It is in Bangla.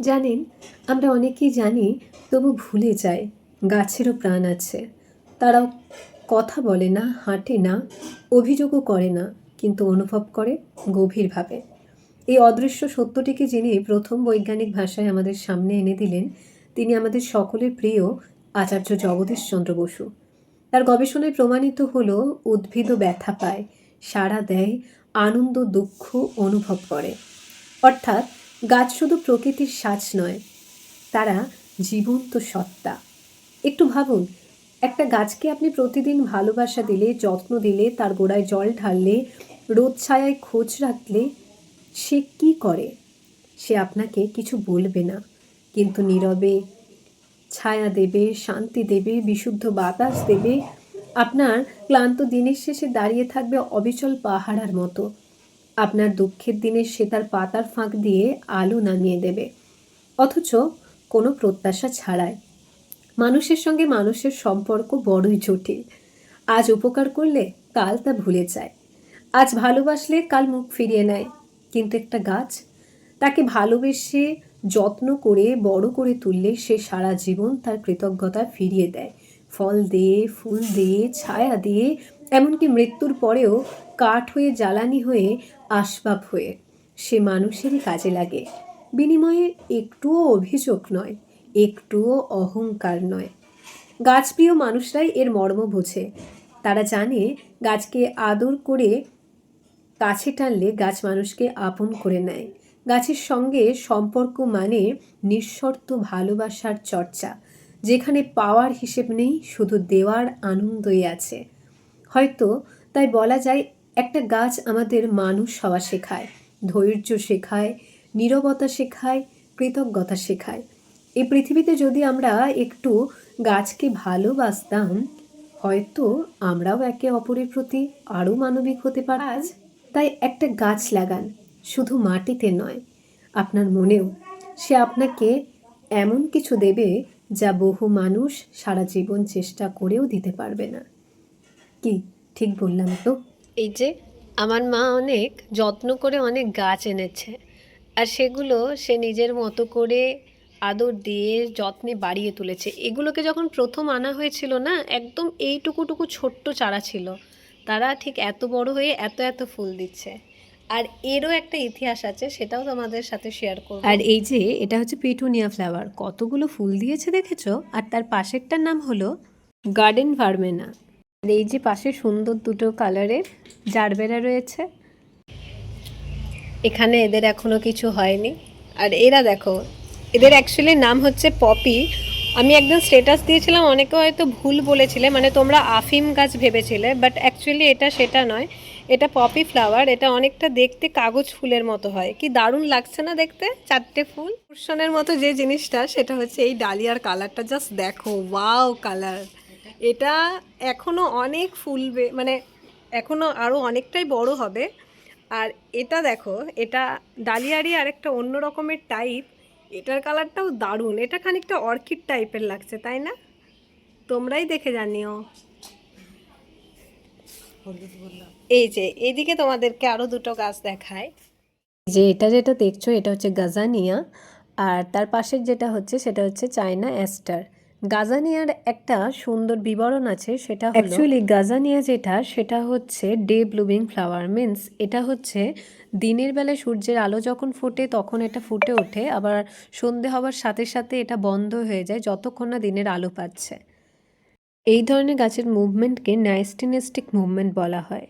জানেন, আমরা অনেকেই জানি তবু ভুলে যায় গাছেরও প্রাণ আছে। তারাও কথা বলে না, হাঁটে না, অভিযোগও করে না, কিন্তু অনুভব করে গভীরভাবে। এই অদৃশ্য সত্যটিকে যিনি প্রথম বৈজ্ঞানিক ভাষায় আমাদের সামনে এনে দিলেন, তিনি আমাদের সকলের প্রিয় আচার্য জগদীশচন্দ্র বসু। তার গবেষণায় প্রমাণিত হলো, উদ্ভিদও ব্যথা পায়, সাড়া দেয়, আনন্দ, দুঃখ অনুভব করে। অর্থাৎ গাছ শুধু প্রকৃতির সাজ নয়, তারা জীবন্ত সত্তা। একটু ভাবুন, একটা গাছকে আপনি প্রতিদিন ভালোবাসা দিলে, যত্ন দিলে, তার গোড়ায় জল ঢাললে, রোদ ছায়ায় খোঁজ রাখলে, সে কি করে? সে আপনাকে কিছু বলবে না। কিন্তু নীরবে ছায়া দেবে, শান্তি দেবে, বিশুদ্ধ বাতাস দেবে, আপনার ক্লান্ত দিনের শেষে দাঁড়িয়ে থাকবে অবিচল পাহাড়ার মতো। আপনার দুঃখের দিনে সে তার পাতার ফাঁক দিয়ে আলো নামিয়ে দেবে। অথচ কোনো প্রত্যাশা ছাড়াই। মানুষের সঙ্গে মানুষের সম্পর্ক বড়ই জটিল। আজ উপকার করলে কাল তা ভুলে যায়। আজ ভালোবাসলে কাল মুখ ফিরিয়ে নেয়। কিন্তু একটা গাছ, তাকে ভালোবেসে যত্ন করে, বড় করে তুললে সে সারা জীবন তার কৃতজ্ঞতা ফিরিয়ে দেয়। ফল দিয়ে ফুল দিয়ে ছায়া দিয়ে এমনকি মৃত্যুর পরেও কাঠ হয়ে জ্বালানি হয়ে আসবাব হয়ে সে মানুষেরই কাজে লাগে। বিনিময়ে একটুও অভিযোগ নয়, একটুও অহংকার নয়। গাছপ্রিয় মানুষরাই এর মর্ম বোঝে। তারা জানে গাছকে আদর করে কাছে টানলে গাছ মানুষকে আপন করে নেয়। গাছের সঙ্গে সম্পর্ক মানে নিঃশর্ত ভালোবাসার চর্চা। যেখানে পাওয়ার হিসেব নেই, শুধু দেওয়ার আনন্দই আছে। হয়তো তাই বলা যায়, একটা গাছ আমাদের মানুষ হওয়া শেখায়, ধৈর্য শেখায়, নীরবতা শেখায়, কৃতজ্ঞতা শেখায়। এই পৃথিবীতে যদি আমরা একটু গাছকে ভালোবাসতাম, হয়তো আমরাও একে অপরের প্রতি আরও মানবিক হতে পার আজ তাই একটা গাছ লাগান, শুধু মাটিতে নয়। আপনার মনেও সে আপনাকে এমন কিছু দেবে যা বহু মানুষ সারা জীবন চেষ্টা করেও দিতে পারবে না। কি? ঠিক বললাম তো। এই যে, আমার মা অনেক যত্ন করে অনেক গাছ এনেছে। আর সেগুলো সে নিজের মতো করে আদর দিয়ে যত্নে বাড়িয়ে তুলেছে। এগুলোকে যখন প্রথম আনা হয়েছিল না, একদম এইটুকুটুকু ছোট্ট চারা ছিল। তারা ঠিক এত বড় হয়ে এত এত ফুল দিচ্ছে। আর এরও একটা ইতিহাস আছে সেটাও তোমাদের সাথে শেয়ার করব। আর এই যে এটা হচ্ছে পিটুনিয়া ফ্লাওয়ার কতগুলো ফুল দিয়েছে দেখেছ? আর তার পাশেরটার নাম হলো গার্ডেন ভার্মেনা আর এই যে পাশে সুন্দর দুটো কালারের জারবেরা রয়েছে। এখানে এদের এখনও কিছু হয়নি। আর এরা দেখো এদের অ্যাকচুয়ালি নাম হচ্ছে পপি। আমি একদম স্টেটাস দিয়েছিলাম অনেকে হয়তো ভুল বলেছিলে মানে তোমরা আফিম গাছ ভেবেছিলে বাট অ্যাকচুয়ালি এটা সেটা নয়। এটা পপি ফ্লাওয়ার এটা অনেকটা দেখতে কাগজ ফুলের মতো হয়। কি দারুণ লাগছে না দেখতে? চারটে ফুল। কুশনের মতো যে জিনিসটা, সেটা হচ্ছে এই ডালিয়ার কালারটা জাস্ট দেখো ওয়াও কালার এটা এখনও অনেক ফুলবে মানে এখনও আরও অনেকটাই বড় হবে। আর এটা দেখো, এটা ডালিয়ারই আরেকটা অন্য রকমের টাইপ এটার কালারটাও দারুণ। এটা খানিকটা অর্কিড টাইপের লাগছে, তাই না? তোমরাই দেখে জানিও। এই যে এদিকে তোমাদেরকে আরও দুটো গাছ দেখায় যে এটা যেটা দেখছ এটা হচ্ছে গাজানিয়া আর তার পাশের যেটা হচ্ছে সেটা হচ্ছে চায়না অ্যাস্টার গাজানিয়ার একটা সুন্দর বিবরণ আছে সেটা অ্যাকচুয়ালি গাজানিয়া যেটা সেটা হচ্ছে ডে ব্লুমিং ফ্লাওয়ার মিন্স এটা হচ্ছে দিনের বেলায় সূর্যের আলো যখন ফোটে তখন এটা ফুটে ওঠে আবার সন্ধে হওয়ার সাথে সাথে এটা বন্ধ হয়ে যায় যতক্ষণ না দিনের আলো পাচ্ছে। এই ধরনের গাছের মুভমেন্টকে ন্যাস্টিনেস্টিক মুভমেন্ট বলা হয়।